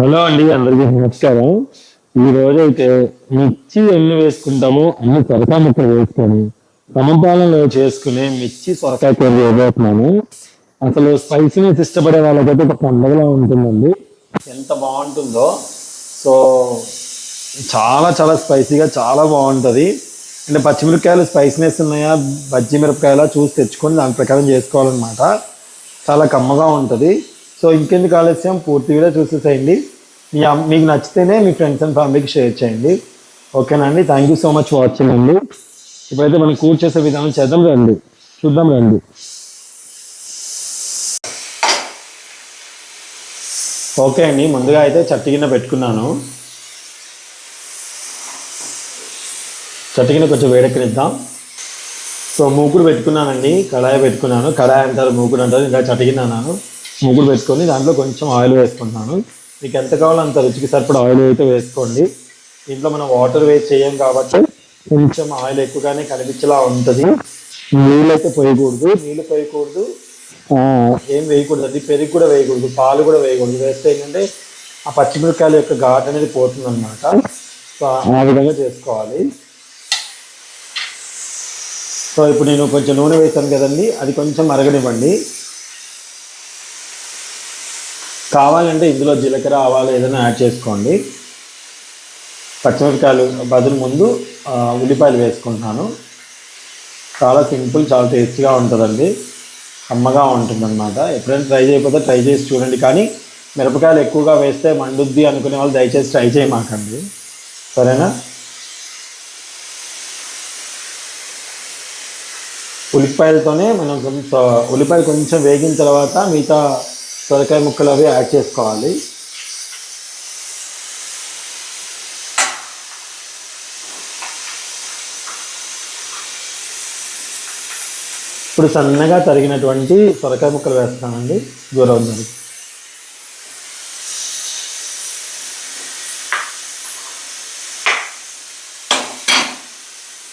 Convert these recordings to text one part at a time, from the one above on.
Hello అండి అందరికీ నమస్కారం. ఈ రోజైతే అయితే మిర్చి ఎన్ని వేసుకుంటామో అన్ని సొరకాయ ముక్కలు వేసుకొని సమపాలనలో చేసుకునే మిర్చి సొరకాయ కూర చేయబోతున్నాను అసలు స్పైసీనెస్ ఇష్టపడే వాళ్ళకైతే ఒక పండుగలా ఉంటుందండి. ఎంత బాగుంటుందో. సో చాలా చాలా స్పైసీగా చాలా బాగుంటుంది. అంటే పచ్చిమిరపకాయలు స్పైసీనెస్ ఉన్నాయా బజ్జి మిరపకాయలా చూసి తెచ్చుకొని దాని ప్రకారం చేసుకోవాలన్నమాట. చాలా కమ్మగా ఉంటుంది. సో ఇంకెందుకు ఆలస్యం? పూర్తి వీడియో చూసేసేయండి. మీ మీకు నచ్చితేనే మీ ఫ్రెండ్స్ అండ్ ఫ్యామిలీకి షేర్ చేయండి. ఓకేనా అండి? Thank you so much watching అండి. ఇప్పుడైతే మనం కూర్ చేసే విధానం చేద్దాం రండి. చూద్దాం రండి. ఓకే అండి. ముందుగా అయితే చట్టి గిన్నె పెట్టుకున్నాను. చట్టి గిన్నె కొంచెం వేడెక్కనిద్దాం. సో మూకుడు పెట్టుకున్నానండి. కడాయి పెట్టుకున్నాను. కడాయి అంటారు మూకుడు అంటారు. ఇంకా చటికిన అన్నాను. మూకుడు పెట్టుకొని దాంట్లో కొంచెం ఆయిల్ వేసుకుంటున్నాను. మీకు ఎంత కావాలో అంత రుచికి సరిపడా ఆయిల్ అయితే వేసుకోండి. దీంట్లో మనం వాటర్ వేస్ట్ చేయం కాబట్టి కొంచెం ఆయిల్ ఎక్కువగానే కనిపించేలా ఉంటుంది. నీళ్ళు అయితే పోయకూడదు. నీళ్ళు పోయకూడదు. ఏం వేయకూడదు. అది పెరుగు కూడా వేయకూడదు. పాలు కూడా వేయకూడదు. వేస్తే ఏంటంటే ఆ పచ్చిమిరపకాయల యొక్క ఘాట్ అనేది పోతుంది అనమాట సో ఆ విధంగా చేసుకోవాలి. సో ఇప్పుడు నేను కొంచెం నూనె వేసాను కదండి. అది కొంచెం మరగనివ్వండి. కావాలంటే ఇందులో జీలకర్ర ఆవాలు ఏదైనా యాడ్ చేసుకోండి. పచ్చిమిరపకాయలు బదులు ముందు ఉల్లిపాయలు వేసుకుంటున్నాను. చాలా సింపుల్ చాలా టేస్టీగా ఉంటుందండి. అమ్మగా ఉంటుందన్నమాట. ఎప్పుడైనా ట్రై చేయకపోతే ట్రై చేసి చూడండి. కానీ మిరపకాయలు ఎక్కువగా వేస్తే మండుద్ది అనుకునే వాళ్ళు దయచేసి ట్రై చేయమాకండి సరేనా? ఉల్లిపాయలతోనే మనం కొంచెం ఉల్లిపాయలు కొంచెం వేగిన తర్వాత మిగతా సొరకాయ ముక్కలు అవి యాడ్ చేసుకోవాలి. ఇప్పుడు సన్నగా తరిగినటువంటి సొరకాయ ముక్కలు వేస్తానండి. దూరం ఉన్నది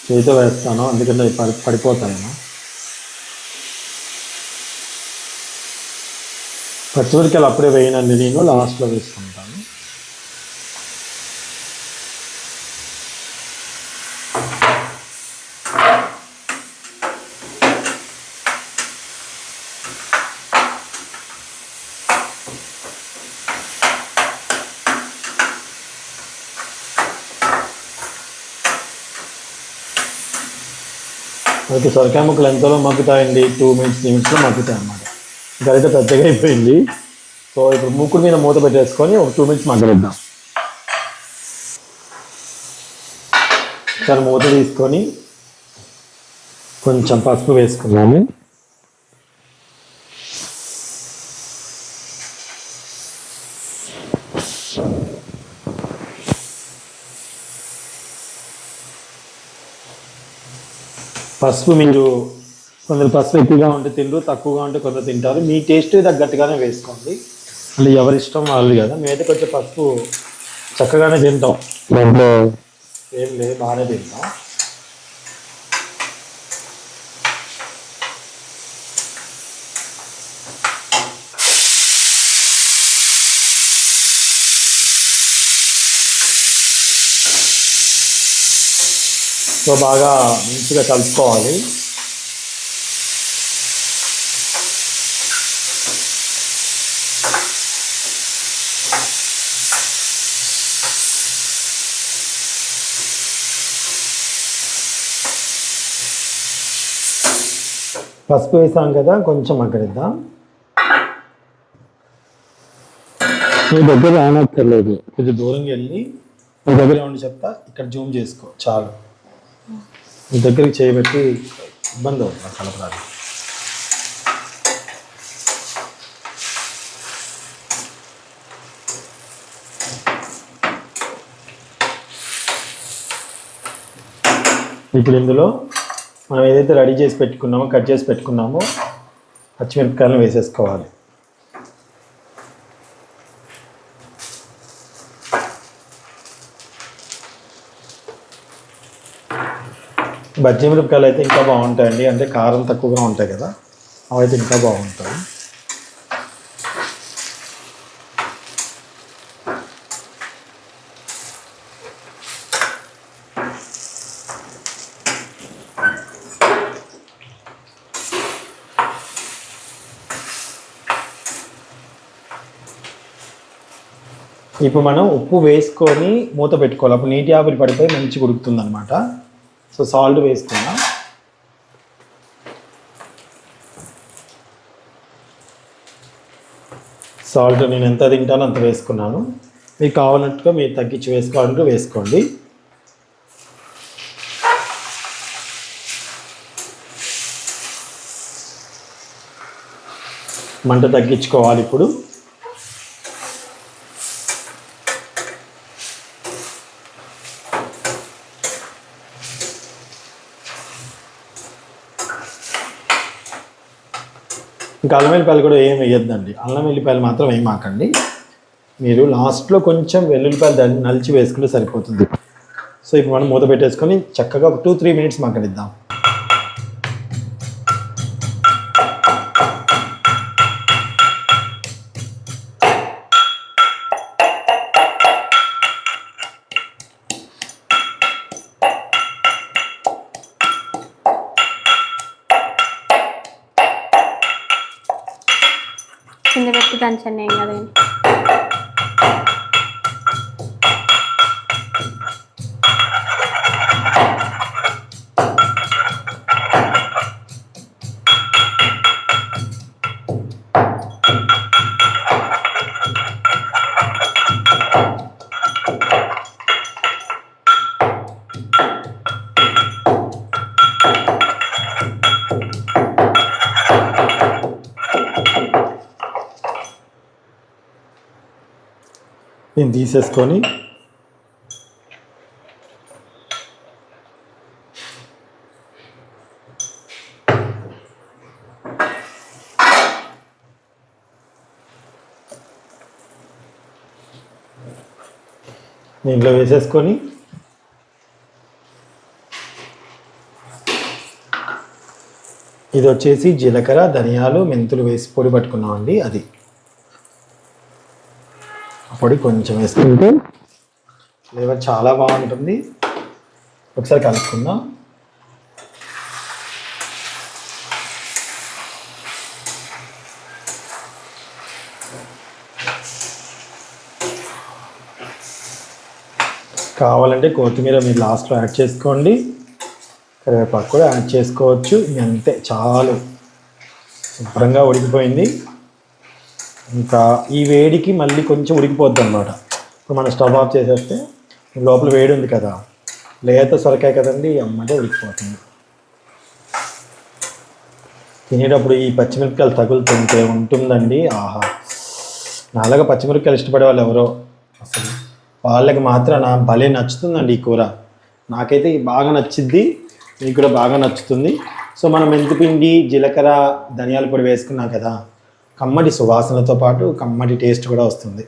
చేతితో వేస్తాను అందుకని పడి పడిపోతాయేమో పచ్చిమిరకాయలు అప్పుడే వేయనండి నేను లాస్ట్లో వేసుకుంటాను. మనకి సొరకాయ ముక్కలు ఎంతలో మగ్గుతాయండి? టూ మినిట్స్ త్రీ మినిట్స్లో మగ్గుతాయి అన్నమాట ఇంకా పెద్దగా అయిపోయింది. సో ఇప్పుడు మూకుడు మీద మూత పెట్టేసుకొని ఒక టూ మినిట్స్ మగ్గనిద్దాం. దాని మూత తీసుకొని కొంచెం పసుపు వేసుకున్నాము పసుపు మీరు కొందరు పసుపు ఎక్కువగా ఉంటే తింటారు తక్కువగా ఉంటే కొందరు తింటారు. మీ టేస్ట్ తగ్గట్టుగానే వేసుకోండి. అంటే ఎవరి ఇష్టం వాళ్ళది కదా. మేమైతే కొంచెం పసుపు చక్కగానే తింటాం. దాంట్లో ఏం లేదు బాగానే తింటాం. సో బాగా మంచిగా కలుపుకోవాలి. పసుపు వేసాం కదా కొంచెం మగ్గనిద్దాం మీ దగ్గర రానక్కర్లేదు. కొంచెం దూరంగా వెళ్ళి మీ దగ్గర ఉండి చెప్తా ఇక్కడ జూమ్ చేసుకో చాలు. మీ దగ్గరికి చేయబెట్టి ఇబ్బంది అవుతుంది కలపరాదు ఇప్పుడు ఇందులో మనం ఏదైతే రెడీ చేసి పెట్టుకున్నామో కట్ చేసి పెట్టుకున్నామో పచ్చిమిరపకాయలను వేసేసుకోవాలి. బజ్జీ మిరపకాయలు అయితే ఇంకా బాగుంటాయండి. అంటే కారం తక్కువగా ఉంటాయి కదా అవైతే ఇంకా బాగుంటాయి. ఇప్పుడు మనం ఉప్పు వేసుకొని మూత పెట్టుకోవాలి. అప్పుడు నీటి ఆవిరి పడిపోయి మంచిగా ఉడుకుతుంది అనమాట సో సాల్ట్ వేసుకుందాం. సాల్ట్ నేను ఎంత తింటానో అంత వేసుకున్నాను. మీకు కావాలన్నట్టుగా మీరు తగ్గించి వేసుకోవాలంటే వేసుకోండి. మంట తగ్గించుకోవాలి ఇప్పుడు. ఇంకా అల్లం వెల్లిపాయలు కూడా ఏం వేయొద్దండి. అల్లం వెల్లిపాయలు మాత్రం ఆకండి మీరు లాస్ట్లో కొంచెం వెల్లుల్లిపాయలు దాన్ని నలిచి వేసుకుంటే సరిపోతుంది. సో ఇప్పుడు మనం మూత పెట్టేసుకొని చక్కగా ఒక టూ త్రీ మినిట్స్ మగ్గనిద్దాం టెన్షన్ ఏం కదండి నేను తీసేసుకొని దీంట్లో వేసేసుకొని ఇది వచ్చేసి జీలకర్ర ధనియాలు మెంతులు వేసి పొడి పట్టుకున్నామండి అది. పొడి కొంచెం వేసుకుంటే ఫ్లేవర్ చాలా బాగుంటుంది. ఒకసారి కలుపుకుందాం. కావాలంటే కొత్తిమీర మీరు లాస్ట్లో యాడ్ చేసుకోండి. కరివేపాకు కూడా యాడ్ చేసుకోవచ్చు. అంతే చాలు. శుభ్రంగా ఉడికిపోయింది. ఇంకా ఈ వేడికి మళ్ళీ కొంచెం ఉడికిపోద్ది అనమాట ఇప్పుడు మనం స్టవ్ ఆఫ్ చేసేస్తే లోపల వేడి ఉంది కదా. లేత సొరకాయ కదండి అమ్మటే ఉడికిపోతుంది. తినేటప్పుడు ఈ పచ్చిమిరపకాయలు తగులుతుంటే ఉంటుందండి. ఆహా. నాలాగా పచ్చిమిరపకాయలు ఇష్టపడే వాళ్ళు ఎవరో అసలు వాళ్ళకి మాత్రం నా భలే నచ్చుతుందండి ఈ కూర. నాకైతే బాగా నచ్చిద్ది మీకు కూడా బాగా నచ్చుతుంది. సో మనం మెంతిపిండి జీలకర్ర ధనియాల పొడి వేసుకున్నాం కదా. కమ్మటి సువాసనతో పాటు కమ్మటి టేస్ట్ కూడా వస్తుంది.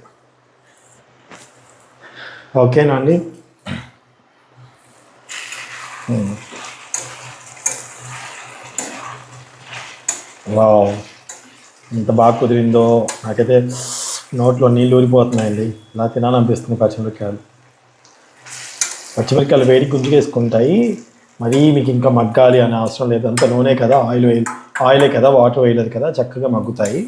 ఓకేనా అండి? వావ్. ఎంత బాగా కుదిరిందో నాకైతే నోట్లో నీళ్ళు ఊరిపోతున్నాయండి. ఇలా తినాలనిపిస్తుంది పచ్చిమిరపకాయలు. పచ్చిమిరపకాయలు వేడి గుంజుకేసుకుంటాయి. మరీ మీకు ఇంకా మగ్గాలి అనే అవసరం లేదు. అంత నూనె కదా ఆయిల్ వేయాలి ఆయిలే కదా వాటర్ వేయలేదు కదా చక్కగా మగ్గుతాయి.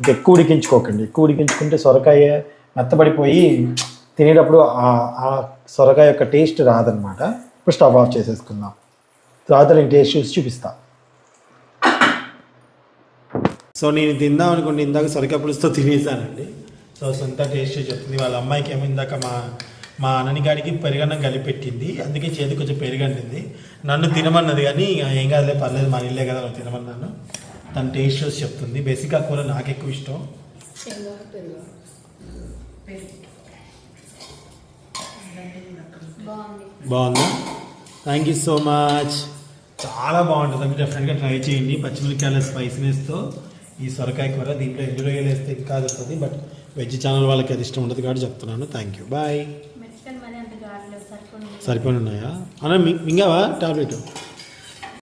ఇంకా ఎక్కువ ఉడికించుకోకండి. ఎక్కువ ఉడికించుకుంటే సొరకాయ మెత్తబడిపోయి తినేటప్పుడు ఆ- సొరకాయ యొక్క టేస్ట్ రాదనమాట ఇప్పుడు స్టవ్ ఆఫ్ చేసేసుకుందాం. తర్వాత నేను టేస్ట్ చూసి చూపిస్తా. సో నేను తిందాం అనుకుంటే ఇందాక సొరకాయ పులుసుతో తినేసానండి. సో సొంత టేస్ట్ చెప్తుంది. వాళ్ళ అమ్మాయికి ఏమో ఇందాక మా మా అన్నగారికి పెరుగన్నం కలిపెట్టింది. అందుకే చేతి కొంచెం పెరుగండింది నన్ను తినమన్నది కానీ ఏం కాదులే పర్లేదు మన ఇల్లే కదా తినమన్నాను తన టేస్ట్ చూసి చెప్తుంది. బేసిక్గా కూర నాకు ఎక్కువ ఇష్టం. బాగుందా? థ్యాంక్ యూ సో మచ్ చాలా బాగుంటుంది. మీరు డెఫినెట్గా ట్రై చేయండి. పచ్చిమిరకాయల స్పైసీనెస్తో ఈ సొరకాయ కూర దీంట్లో ఎండు రొయ్యలు వేస్తే ఇంకా వస్తుంది బట్ వెజ్ ఛానల్ వాళ్ళకి అది ఇష్టం ఉండదు కాబట్టి చెప్తున్నాను. థ్యాంక్ యూ బాయ్ సరిపోయినాయా అన్న మింగావా టాబ్లెట్?